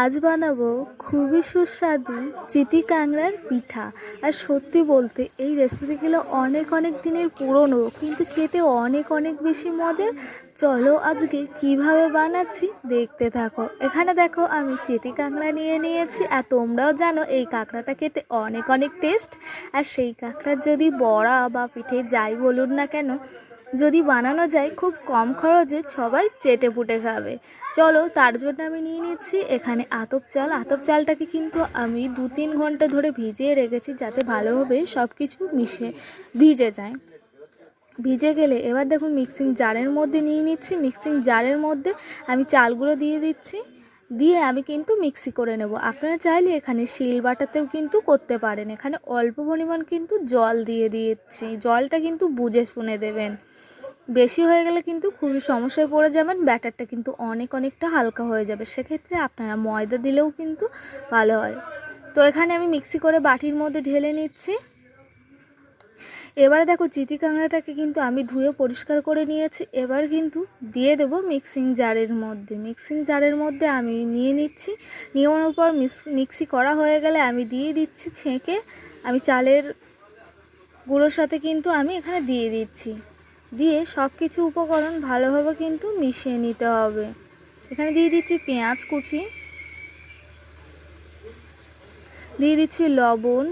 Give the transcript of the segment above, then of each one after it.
আজ বানাবো খুবই সুস্বাদু চিতি কাংড়ার পিঠা। আর সত্যি বলতে এই রেসিপিগুলো অনেক অনেক দিনের পুরনো, কিন্তু খেতে অনেক অনেক বেশি মজার। চলো আজকে কীভাবে বানাচ্ছি দেখতে থাকো। এখানে দেখো আমি চিতি কাঁকড়া নিয়ে নিয়েছি, আর তোমরাও জানো এই কাঁকড়াটা খেতে অনেক অনেক টেস্ট আর সেই কাঁকড়ার যদি বড়া বা পিঠে যাই বলুন না কেন যদি বানানো যায় খুব কম খরচে সবাই চেটে পুটে খাবে। চলো তার জন্য আমি নিয়ে নিচ্ছি। এখানে আতপ চাল। আতপ চালটাকে কিন্তু আমি দু তিন ঘণ্টা ধরে ভিজিয়ে রেখেছি যাতে ভালোভাবে সব কিছু মিশে, ভিজে যায়। ভিজে গেলে এবার দেখুন মিক্সিং জারের মধ্যে নিয়ে নিচ্ছি। মিক্সিং জারের মধ্যে আমি চালগুলো দিয়ে দিচ্ছি। দিয়ে আমি কিন্তু মিক্সি করে নেব। আপনারা চাইলে এখানে শিল বাটাতেও কিন্তু করতে পারেন। এখানে অল্প পরিমাণ কিন্তু জল দিয়ে দিয়েছি। জলটা কিন্তু বুঝে শুনে দেবেন। বেশি হয়ে গেলে কিন্তু খুবই সমস্যায় পড়ে যাবেন। ব্যাটারটা কিন্তু অনেক অনেকটা হালকা হয়ে যাবে। সেক্ষেত্রে আপনারা ময়দা দিলেও কিন্তু ভালো হয়। তো এখানে আমি মিক্সি করে বাটির মধ্যে ঢেলে নিচ্ছি। এবারে দেখো চিতি কাঁকড়াটাকে কিন্তু আমি ধুয়ে পরিষ্কার করে নিয়েছি। এবার কিন্তু দিয়ে দেব মিক্সিং জারের মধ্যে। মিক্সিং জারের মধ্যে আমি নিয়ে নিচ্ছি। নিয়ে পর মিক্সি করা হয়ে গেলে আমি দিয়ে দিচ্ছি ছেঁকে। আমি চালের গুঁড়োর সাথে কিন্তু আমি এখানে দিয়ে দিচ্ছি। দিয়ে সব কিছু উপকরণ ভালোভাবে কিন্তু মিশিয়ে নিতে হবে। এখানে দিয়ে দিচ্ছি পেঁয়াজ কুচি। দিয়ে দিচ্ছি লবণ।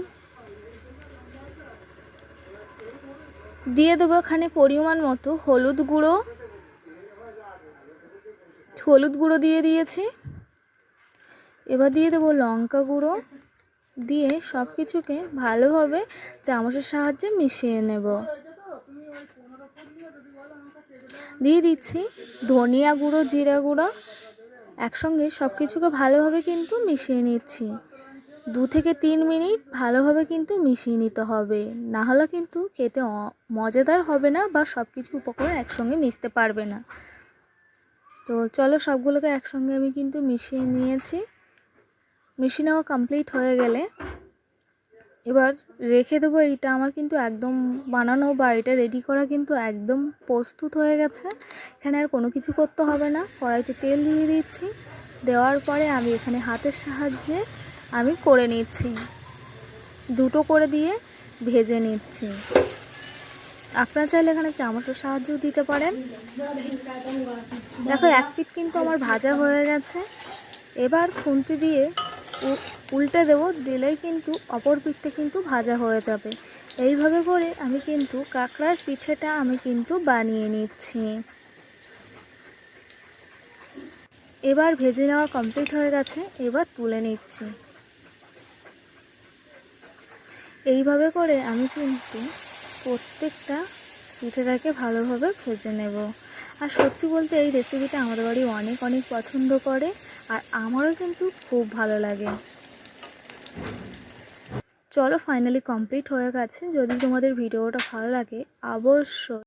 দিয়ে দেবো এখানে পরিমাণ মতো হলুদ গুঁড়ো। হলুদ গুঁড়ো দিয়ে দিয়েছি। এবার দিয়ে দেবো লঙ্কা গুঁড়ো। দিয়ে সব কিছুকে ভালোভাবে চামচের সাহায্যে মিশিয়ে নেব। দিয়ে দিচ্ছি ধনিয়া গুঁড়ো, জিরা গুঁড়ো। একসঙ্গে সব কিছুকে ভালোভাবে কিন্তু মিশিয়ে নিচ্ছি। দু থেকে তিন মিনিট ভালোভাবে কিন্তু মিশিয়ে নিতে হবে। না হলে কিন্তু খেতে মজাদার হবে না বা সব কিছু উপকরণ একসঙ্গে মিশতে পারবে না। তো চলো সবগুলোকে একসঙ্গে আমি কিন্তু মিশিয়ে নিয়েছি। মিশিয়ে নেওয়া কমপ্লিট হয়ে গেলে এবার রেখে দেবো এইটা। আমার কিন্তু একদম বানানো বা এটা রেডি করা কিন্তু একদম প্রস্তুত হয়ে গেছে। এখানে আর কোনো কিছু করতে হবে না। কড়াইতে তেল দিয়ে দিচ্ছি। দেওয়ার পরে আমি এখানে হাতের সাহায্যে আমি করে নিচ্ছি। দুটো করে দিয়ে ভেজে নিচ্ছি। আপনারা চাইলে এখানে চামচের সাহায্যও দিতে পারেন। দেখো, এক পিঠ কিন্তু আমার ভাজা হয়ে গেছে। এবার খুন্তি দিয়ে উল্টে দেবো, দিলেই কিন্তু অপর পিঠটা কিন্তু ভাজা হয়ে যাবে। এইভাবে করে আমি কিন্তু কাঁকড়ার পিঠেটা আমি কিন্তু বানিয়ে নিচ্ছি। এবার ভেজে নেওয়া কমপ্লিট হয়ে গেছে, এবার তুলে নিচ্ছি। এইভাবে করে আমি কিন্তু প্রত্যেকটা পিঠেটাকে ভালোভাবে ভেজে নেব। আর সত্যি বলতে এই রেসিপিটা আমাদের বাড়ি অনেক অনেক পছন্দ করে আর আমারও কিন্তু খুব ভালো লাগে। চলো ফাইনালি কমপ্লিট হয়ে গেছে। যদি তোমাদের ভিডিওটা ভালো লাগে, অবশ্যই